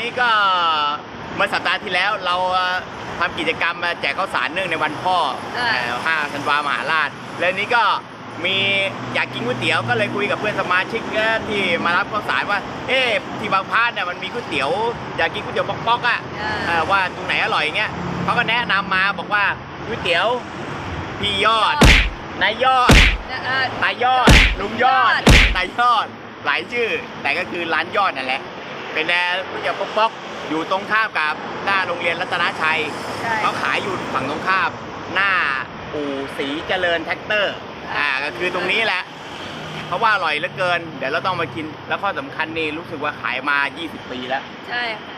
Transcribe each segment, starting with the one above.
นี้ก็เมื่อสัปดาห์ที่แล้วเราทำกิจกรรมมาแจกข้าวสารเนื่องในวันพ่ออ่าเอ่อ5ธันวามหาราช แล้วนี้ก็มีอยากกินก๋วยเตี๋ยวก็เลยคุยกับเพื่อนสมาชิกที่มารับข้าวสารว่า เอ๊ะที่บางพลาดเนี่ยมันมีก๋วยเตี๋ยวอยากกินก๋วยเตี๋ยวป๊อกๆอะอ่าเอ่อว่าตรงไหนอร่อยเงี้ยเขาก็แนะนำมาบอกว่าก๋วยเตี๋ยวพี่ยอดนายยอดเอ่อตายอดลุงยอดยอดตายอดหลายชื่อ แต่ก็คือร้านยอดนั่นแหละ เป็นแนวก๋วยเตี๋ยวป๊อกๆอยู่ตรงข้ามกับหน้าโรงเรียนรัตนชัยใช่ เขาขายอยู่ฝั่งตรงข้าม หน้าอู่สีเจริญแท็กเตอร์อ่าก็คือตรงนี้แหละเพราะว่าอร่อยเหลือเกิน เดี๋ยวเราต้องมากิน แล้วข้อสำคัญนี่รู้สึกว่าขายมา 20 ปีแล้ว ใช่ค่ะ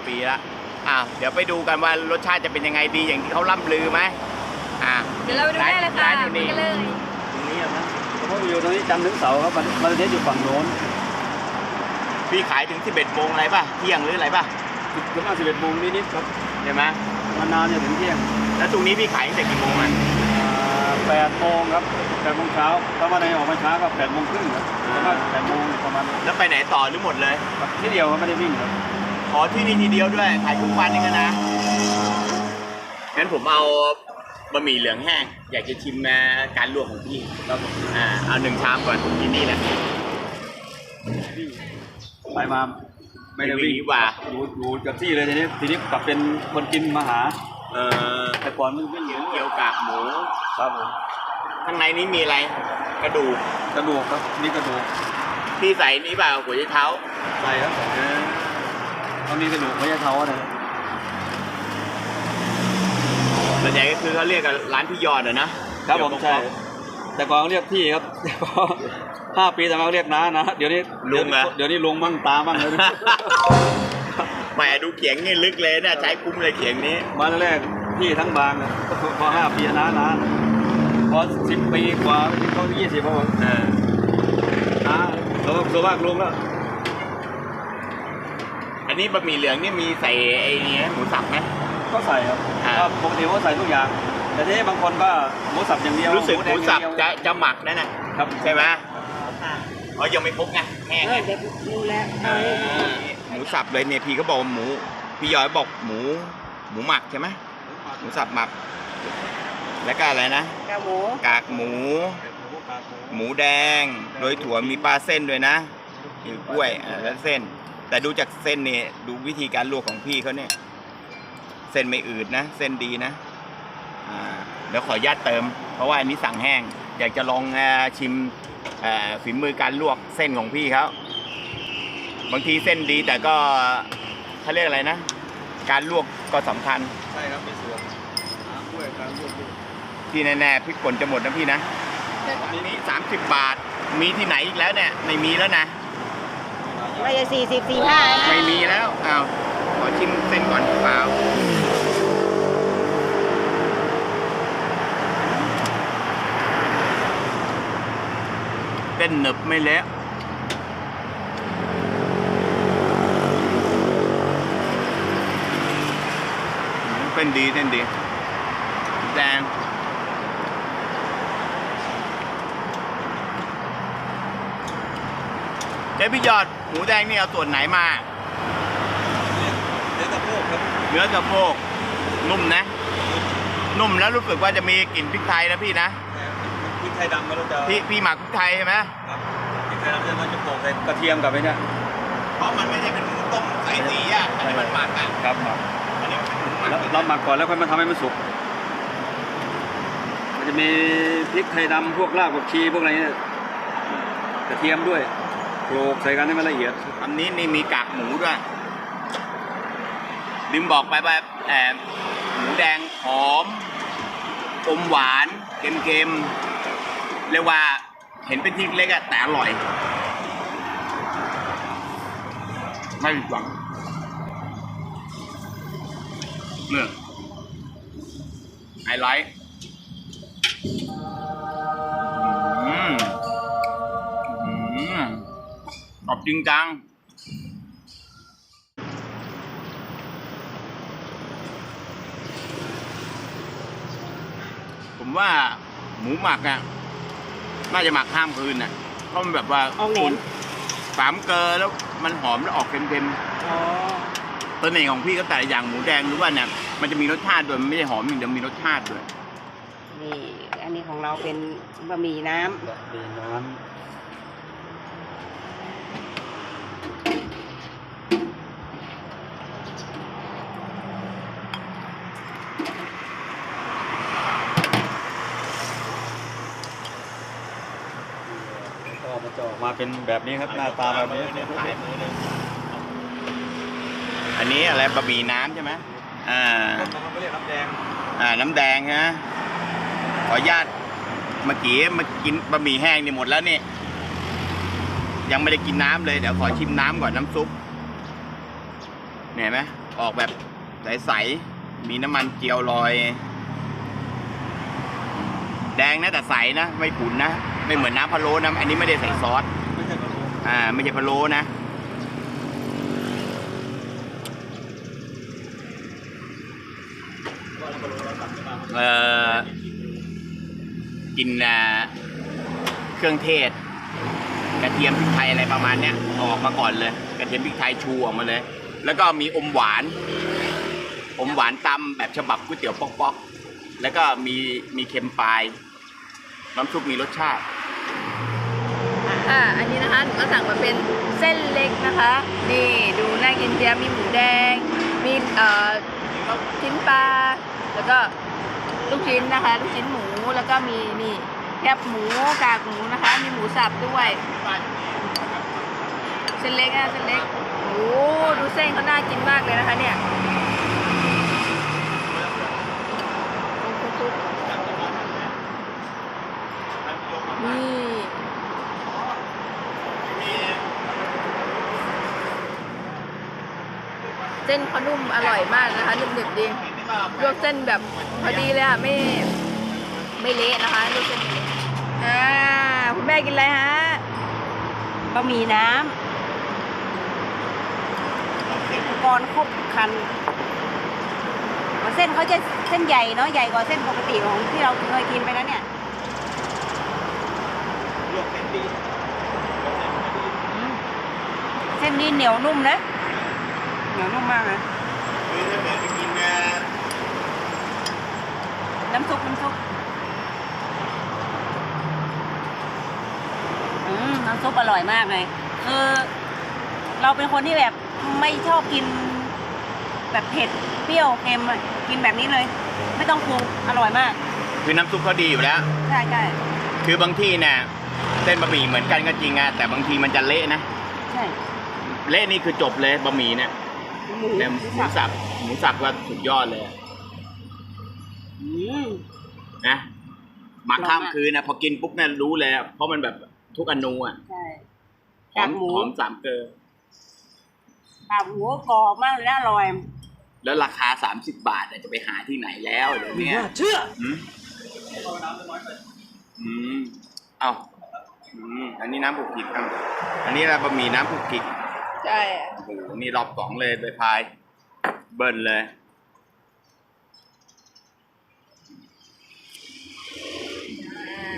20 ปีแล้วอ่าเดี๋ยวไปดูกันว่ารสชาติจะเป็นยังไงดีอย่างที่เขาล่ำลือไหมอ่า เดี๋ยวเราไปดูได้เลยค่ะร้านอยู่ไปนี่กันเลย ตรงนี้อะนะเพราะอยู่ตรงนี้จันทร์ถึงเสาร์ครับมันมันเทศอยู่ฝั่งโน้น พี่ขายถึง11โมงอะไรป่ะเที่ยงหรืออะไรป่ะประมาณ11โมงนิดๆครับใช่ไหมนานๆจะถึงเที่ยง แล้วตรงนี้พี่ขายตั้งแต่กี่โมงอะอ่า8โมงครับ8โมงเช้าถ้าวันไหนออกมาช้าก็8โมงครึ่งครับประมาณ8โมงประมาณแล้วไปไหนต่อหรือหมดเลยครับที่เดียวครับไม่ได้วิ่งครับขอที่นี่ทีเดียวด้วยขายทุกวันนี่กันนะงั้นผมเอาบะหมี่เหลืองแห้ง อยากจะชิมมาการลวกของพี่ครับผมอ่าเอาหนึ่งชามก่อนที่นี่แหละ ไปมาไม่ได้วิ่งไม่วิ่งดีกว่าอยู่อยู่กับที่เลยทีนี้ทีนี้กลับเป็นคนกินมาหา เออแต่ก่อนมันวิ่งเหเยลืองอะเกี่ยวกากหมูครับผมข้างในนี้มีอะไร กระดูกกระดูกครับนี่กระดูกที่ใส่นี่เปล่าหัวใจเท้าใส่ครับเออต้องมีกระดูกไม่ใช่เท้านะครับส่วนใหญ่ก็คือเขาเรียกกันร้านพี่ยอดอะนะครับผมใช่แต่ก่อนเขาเรียกพี่ครับแต่พอ ห้าปีแต่มาเรียกน้านะ เดี๋ยวนี้ลุงเหรอ เดี๋ยวนี้ลุงมั่งตามั่งเลย แหมดูเขียงนี่ลึกเลยนะใช้คุ้มเลยเขียงนี้ มาแรกๆพี่ทั้งบางอะพอห้าปีน้าน้าพอสิบปีกว่าเขายี่สิบพอเออน้าเราก็ตัวมากลุงแล้วอันนี้บะหมี่เหลืองนี่มีใส่ไอ้นี่หมูสับไหม ก็ใส่ครับอ่า ก็ปกติเขาใส่ทุกอย่าง แต่ทีนี้บางคนก็หมูสับอย่างเดียวรู้สึกหแดมูงสับอย่างเดีจะยวจะหมักนั่นน่ะ ครับใช่ไหม อ๋อยังไม่ครบไงแห้งเอไงอเดี๋ยวดูแลเออหมูสับเลยเนี่ยพี่เขาบอกว่าหมู พี่ย้อยบอกหมู หมูหมักใช่ไหมหมูสับหมัก แล้วก็อะไรนะ กระหมูกากหมู หมูแดง โดยถั่วมีปลาเส้นด้วยนะมีกล้วยอ่าแล้วเส้น แต่ดูจากเส้นนี่ดูวิธีการลวกของพี่เขาเนี่ย เส้นไม่อืดนะ เส้นดีนะ อ่าเดี๋ยวขออนุญาตเติม เพราะว่าอันนี้สั่งแห้ง อยากจะลองอ่าชิมอ่า ฝีมือการลวกเส้นของพี่เขาบางทีเส้นดีแต่ก็เขาเรียกอะไรนะ การลวกก็สำคัญ ใช่ครับมีส่วนน้ำด้วยการลวกด้วยที่แน่ๆพริกป่นจะหมดนะพี่นะอันนี้สามสิบบาท มีที่ไหนอีกแล้วเนี่ย ไม่มีแล้วนะไม่ใช่สี่สิบสี่ห้า ไม่มีแล้วอ้าวขอชิมเส้นก่อนเปล่า ส้นหนึบไม่เละอืมเส้นดีเส้นดีแดงเจ๊พี่ยอดหมูแดงนี่เอาส่วนไหนมาเนื้อสะโพกครับเนื้อสะโพกนุ่มนะ นุ่มแล้วรู้สึกว่าจะมีกลิ่นพริกไทยนะพี่นะพริก ไทยดำก็เราจะพี่พี่หมักพริกไทยใช่ไหมครับพริกไทยดำจะมันจะโปะใส่กระเทียมกับไอ้เนี่ยเพราะมันไม่ใช่เป็นหมูต้มใส่สีอะอันนี้มันหมักอะครับหมักอันนี้มันเป็นหมูหมักแล้วเราหมักก่อนแล้วค่อยมาทำให้มันสุกมันจะมีพริกไทยดำพวกรากผักชีพวกอะไรเนี่ยกระเทียมด้วยโขลกใส่กันให้มันละเอียดอันนี้นี่มีกากหมูด้วยลืมบอกไปว่าแอบหมูแดงหอมอมหวานเค็มๆ เรียกว่าเห็นเป็นที่เล็กอะแต่อร่อย ไม่ผิดหวังเนี่ยไฮไลท์อืมอืมกรอบจริงจังผมว่าหมูหมักอะ น่าจะหมักข้ามคืนอะเพราะมันแบบว่าเอาแหนมสามเกลอแล้วมันหอมแล้วออกเค็มอ๋อตัวเน่ห์ของพี่ก็แต่ละอย่างหมูแดงรู้ว่าเนี่ยมันจะมีรสชาติด้วยมันไม่ได้หอมอย่างเดียวมีรสชาติด้วยนี่อันนี้ของเราเป็นบะหมี่น้ำแบบมีน้ำก็มันจะออกมา เป็นแบบนี้ครับหน้าตาแบบนี้อันนี้อะไรบะหมี่น้ำใช่ไหมอ่าเรียกน้ำแดงอ่าน้ำแดงฮะขออนุญาตเมื่อกี้มากินบะหมี่แห้งนี่หมดแล้วนี่ยังไม่ได้กินน้ำเลยเดี๋ยวขอชิมน้ำก่อนน้ำซุปเนี่ยเห็นไหมออกแบบใสๆมีน้ำมันเจียวลอย แดงนะแต่ใสนะ ไม่ขุ่นนะ ไม่เหมือนน้ำพะโล้นะอันนี้ไม่ได้ใส่ซอส อ่าไม่ใช่พะโล้นะเอ่อกินเครื่องเทศ กระเทียมพริกไทยอะไรประมาณเนี้ยอออกมาก่อนเลย กระเทียมพริกไทยชูออกมาเลย แล้วก็มีอมหวาน อมหวานตำแบบฉบับก๋วยเตี๋ยวป๊อกๆ แล้วก็มีมีเค็มปลาย น้ำซุปมีรสชาติ อ่าอันนี้นะคะหนูก็สั่งมาเป็นเส้นเล็กนะคะ นี่ดูน่ากินเจียมมีหมูแดง มีเอ่อชิ้นปลา แล้วก็ลูกชิ้นนะคะ ลูกชิ้นหมู แล้วก็มีนี่แคบหมูกากหมูนะคะ มีหมูสับด้วย เส้นเล็กนะเส้นเล็กโอ้ดูเส้นเขาน่ากินมากเลยนะคะเนี่ยนี่ เส้นเขานุ่มอร่อยมากนะคะนุ่มๆดีลวกเส้นแบบพอดีเลยค่ะไม่ไม่เละนะคะลวกเส้นไม่เละอ่าคุณแม่กินอะไรฮะบะหมี่น้ำอุปกรณ์ครบครันเส้นเขาจะเส้นใหญ่เนาะใหญ่กว่าเส้นปกติของที่เราเคยกินไปนะเนี่ยลวกเส้นดีเส้นนี้เหนียวนุ่มนะ เหนียวนุ่มมากเลยคือถ้าเกิดไปกินนะน้ำซุปน้ำซุปอืมน้ำซุปอร่อยมากเลยคือ เราเป็นคนที่แบบไม่ชอบกิน แบบเผ็ดเปรี้ยวเค็มอะกินแบบนี้เลย ไม่ต้องปรุงอร่อยมากคือน้ำซุปเขาดีอยู่แล้ว ใช่ใช่คือบางที่เนี่ยเส้นบะหมี่เหมือนกันก็จริงอะแต่บางทีมันจะเละนะ ใช่ เละนี่คือจบเลยบะหมี่เนี่ย หมูเนี่ยหมูสับหมูสับก็สุดยอดเลยอะอืมนะมาอร่อยมากข้ามคืนนะพอกินปุ๊บเนี่ยรู้เลยอะเพราะมันแบบทุกอนูอะใช่หอมกากหมูหอมสามเกลอกากหมูกรอบมากเลยนะอร่อย แล้วราคาสามสิบบาทอะจะไปหาที่ไหนแล้วเดี๋ยวเนี้ยเชื่ออืมอืมเอ้าอืมอันนี้น้ำผูกผิดครับอันนี้เราบะหมี่น้ำผูกผิด ใช่โอ้โหนี่รอบสองเลยไปพาย เบิ้ลเลย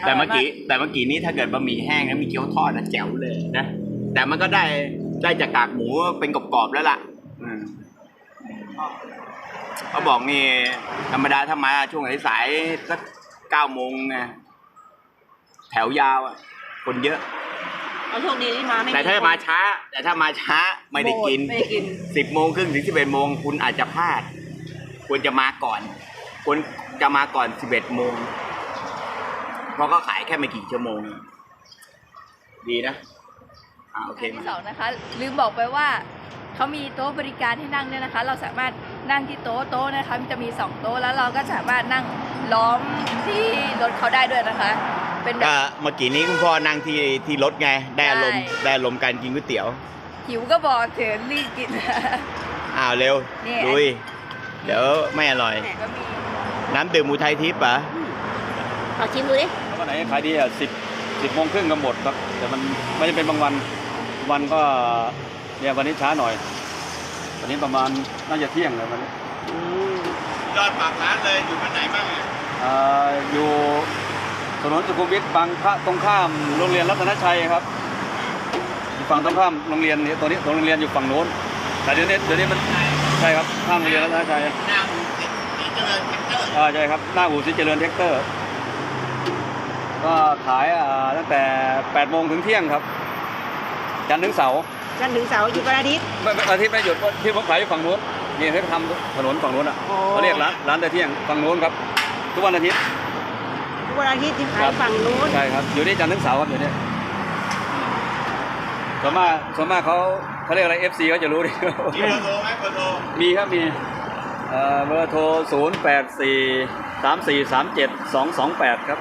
แต่เมื่อกี้แต่เมื่อกี้นี้ถ้าเกิดบะหมี่แห้งแล้วมีเกี๊ยวทอดนะแจ๋วเลยนะ แต่มันก็ได้ได้จากกากหมูเป็นกรอบๆแล้วล่ะอืมเขาบอกนี่ธรรมดาถ้ามาช่วงสายๆสักเก้าโมงไงแถวยาวอะคนเยอะ เอาโชคดีที่มาไม่แต่ถ้ามาช้า แต่ถ้ามาช้าไม่ได้กินไม่ได้กินสิบโมงครึ่งถึงสิบเอ็ดโมงคุณอาจจะพลาด ควรจะมาก่อนควรจะมาก่อนสิบเอ็ดโมงเพราะก็ขายแค่ไม่กี่ชั่วโมง ดีนะอ่าโอเคอันมา ที่สองนะคะ ลืมบอกไปว่าเขามีโต๊ะบริการให้นั่งด้วยนะคะ เราสามารถนั่งที่โต๊ะโต๊ะนะคะมันจะมีสองโต๊ะแล้วเราก็สามารถนั่งล้อมที่รถเขาได้ด้วยนะคะ เป็นแบก็บเมื่อกี้นี้คุณพ่อนั่งที่ที่รถไง ได้อารมณ์ใช่ ได้อารมณ์การกินก๋วยเตี๋ยวหิวก็บอกเถอะรีบกิน อ้าวเร็วนี่ ลุย เดี๋ยวไม่อร่อย ก็มีน้ำดื่มอุทัยทิพย์เหรอเอาชิมดูดิ แล้ววันไหนขายดีอะสิบสิบโมงครึ่งก็หมดครับ แต่มันไม่ได้เป็นบางวัน วันก็เนี่ยวันนี้ช้าหน่อย วันนี้ประมาณน่าจะเที่ยงเลยวันนี้ยอดปากร้านเลยอยู่ที่ไหนบ้างอะอ่าอยู่ถ นนสุขุมวิทบางพระตรงข้ามโรงเรียนรัตนชัยครับอยู่ฝั่งตรงข้ามโรงเรียนเนี่ยตัวนี้ตัวโรงเรียนอยู่ฝั่งโน้น แต่เดี๋ยวนี้เดี๋ยวนี้มันใช่ครับข้างโรงเรียนรัตนชัยหน้าอู่สีเจริญแท็กเตอร์อ่าใช่ครับหน้าอู่ซิเจริญแท็กเตอร์ ก็ขายอ่าตั้งแต่8โมงถึงเที่ยงครับ จันทร์ถึงเสาร์จันทร์ถึงเสาร์หยุดวันอาทิตย์ไม่ไม่อาทิตย์ไม่หยุดที่ผมขายอยู่ฝั่งนู้นนี่ให้ทำถนนฝั่งนู้นอะอ๋อเขาเรียกร้านร้านแต่เที่ยงฝั่งนู้นครับ ทุกวันอาทิตย์ทุก วันอาทิตย์ที่คขารัยบฝั่งนู้นใช่ครับอยู่นี่จันทร์ถึงเสาร์ครับอยู่นี่ส่วนมากส่วนมากเขาเขาเรียกอะไร FC เขาจะรู้ดิมีเบอร์โทรไหมเบอร์โทรมีครับมีเอ่อเบอร์โทร 0 8 4 3 4 3 7 2 2 8 ครับ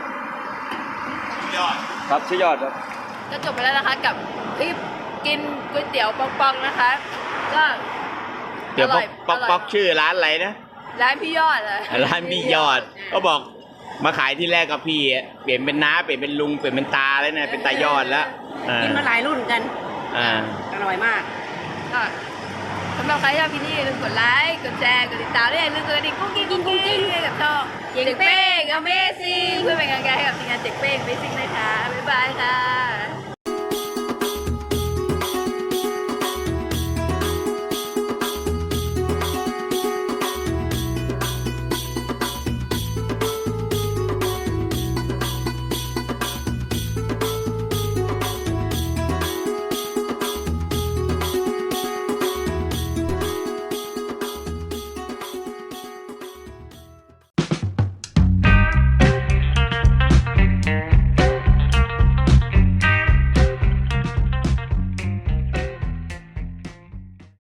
ยอดครับชื่อยอดครับก็จบไปแล้วนะคะกับคลิปกินก๋วยเตี๋ยวปองๆนะคะ ก็เดี๋ยวอป๊ร่ออกยป๊อกร่ยป๊อกชื่อร้านอะไรนะ ร้านพี่ยอดเลยร้านพี่ยอดก็บอก มาขายที่แรกกับพี่อะเปลี่ยนเป็นน้าเปลี่ยนเป็นลุงเปลี่ยนเป็นตาแล้วนะเป็นตายอดแล้วอ่ากินมาหลายรุ่นกันอ่าอร่อยมาก ก็สำหรับใครที่ชอบพี่นี่อย่าลืมกดไลค์กดแชร์กดติดตามด้วยอย่าลืมกดกระดิ่งกุ้งกิ้งกุ้งกิ้งให้กับช่องเจ๋งเจ๋งเป้เป้งง Amazing เพื่อเป็นกำลังใจให้กับทีมงานเจ๋งเป้ง Amazing นะคะบ๊ายบายค่ะ